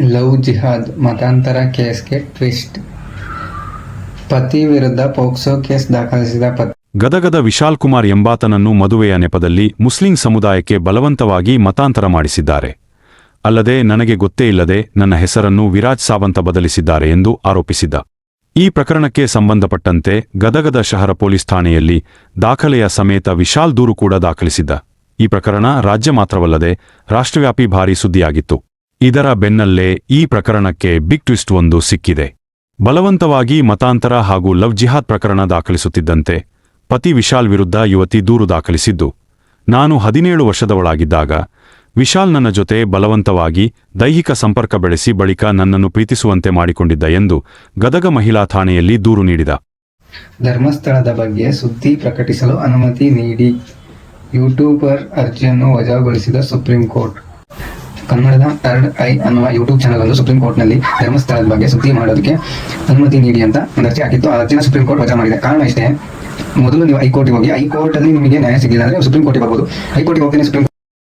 Love ಜಿಹಾದ್ ಮತಾಂತರ ಕೇಸ್ಗೆ twist. ಪತಿ ವಿರುದ್ಧ ಪೋಕ್ಸೋ ಕೇಸ್ ದಾಖಲಿಸಿದ ಪತಿ. ಗದಗದ ವಿಶಾಲ್ ಕುಮಾರ್ ಎಂಬಾತನನ್ನು ಮದುವೆಯ ನೆಪದಲ್ಲಿ ಮುಸ್ಲಿಂ ಸಮುದಾಯಕ್ಕೆ ಬಲವಂತವಾಗಿ ಮತಾಂತರ ಮಾಡಿಸಿದ್ದಾರೆ. ಅಲ್ಲದೆ, ನನಗೆ ಗೊತ್ತೇ ಇಲ್ಲದೆ ನನ್ನ ಹೆಸರನ್ನು ವಿರಾಜ್ ಸಾವಂತ ಬದಲಿಸಿದ್ದಾರೆ ಎಂದು ಆರೋಪಿಸಿದ್ದ. ಈ ಪ್ರಕರಣಕ್ಕೆ ಸಂಬಂಧಪಟ್ಟಂತೆ ಗದಗದ ಶಹರ ಪೊಲೀಸ್ ಠಾಣೆಯಲ್ಲಿ ದಾಖಲೆಯ ಸಮೇತ ವಿಶಾಲ್ ದೂರು ಕೂಡ ದಾಖಲಿಸಿದ್ದ. ಈ ಪ್ರಕರಣ ರಾಜ್ಯ ಮಾತ್ರವಲ್ಲದೆ ರಾಷ್ಟ್ರವ್ಯಾಪಿ ಭಾರೀ ಸುದ್ದಿಯಾಗಿತ್ತು. ಇದರ ಬೆನ್ನಲ್ಲೇ ಈ ಪ್ರಕರಣಕ್ಕೆ ಬಿಗ್ ಟ್ವಿಸ್ಟ್ ಒಂದು ಸಿಕ್ಕಿದೆ. ಬಲವಂತವಾಗಿ ಮತಾಂತರ ಹಾಗೂ ಲವ್ ಜಿಹಾದ್ ಪ್ರಕರಣ ದಾಖಲಿಸುತ್ತಿದ್ದಂತೆ ಪತಿ ವಿಶಾಲ್ ವಿರುದ್ಧ ಯುವತಿ ದೂರು ದಾಖಲಿಸಿದ್ದು, ನಾನು ಹದಿನೇಳು ವರ್ಷದವಳಾಗಿದ್ದಾಗ ವಿಶಾಲ್ ನನ್ನ ಜೊತೆ ಬಲವಂತವಾಗಿ ದೈಹಿಕ ಸಂಪರ್ಕ ಬೆಳೆಸಿ ಬಳಿಕ ನನ್ನನ್ನು ಪ್ರೀತಿಸುವಂತೆ ಮಾಡಿಕೊಂಡಿದ್ದ ಎಂದು ಗದಗ ಮಹಿಳಾ ಠಾಣೆಯಲ್ಲಿ ದೂರು ನೀಡಿದ. ಧರ್ಮಸ್ಥಳದ ಬಗ್ಗೆ ಸುದ್ದಿ ಪ್ರಕಟಿಸಲು ಅನುಮತಿ ನೀಡಿ. ಯೂಟ್ಯೂಬರ್ ಅರ್ಜಿಯನ್ನು ವಜಾಗೊಳಿಸಿದ ಸುಪ್ರೀಂ ಕೋರ್ಟ್. ಕನ್ನಡದ ಥರ್ಡ್ ಐ ಅನ್ನುವ ಯೂಟ್ಯೂಬ್ ಚಾನಲ್ ಒಂದು ಸುಪ್ರೀಂ ಕೋರ್ಟ್ನಲ್ಲಿ ಧರ್ಮಸ್ಥಳದ ಬಗ್ಗೆ ಸುದ್ದಿ ಮಾಡೋದಕ್ಕೆ ಅನುಮತಿ ನೀಡಿ ಅಂತ ಒಂದು ಅರ್ಜಿ ಹಾಕಿತ್ತು. ಆ ಅರ್ಜಿನ ಸುಪ್ರೀಂ ಕೋರ್ಟ್ ವಜಾ ಮಾಡಿದೆ. ಕಾರಣ ಇಷ್ಟೇ. ಮೊದಲು ನೀವು ಹೈಕೋರ್ಟ್ಗೆ ಹೋಗಿ ಹೈಕೋರ್ಟ್ ಅಲ್ಲಿ ನಿಮಗೆ ನ್ಯಾಯ ಸಿಗಲಿಲ್ಲ ಅಂದ್ರೆ ಸುಪ್ರೀಂ ಕೋರ್ಟ್ ಬರ್ಬೋದು ಹೈಕೋರ್ಟ್ ಹೋಗ್ತೀನಿ ಸುಪ್ರೀಂ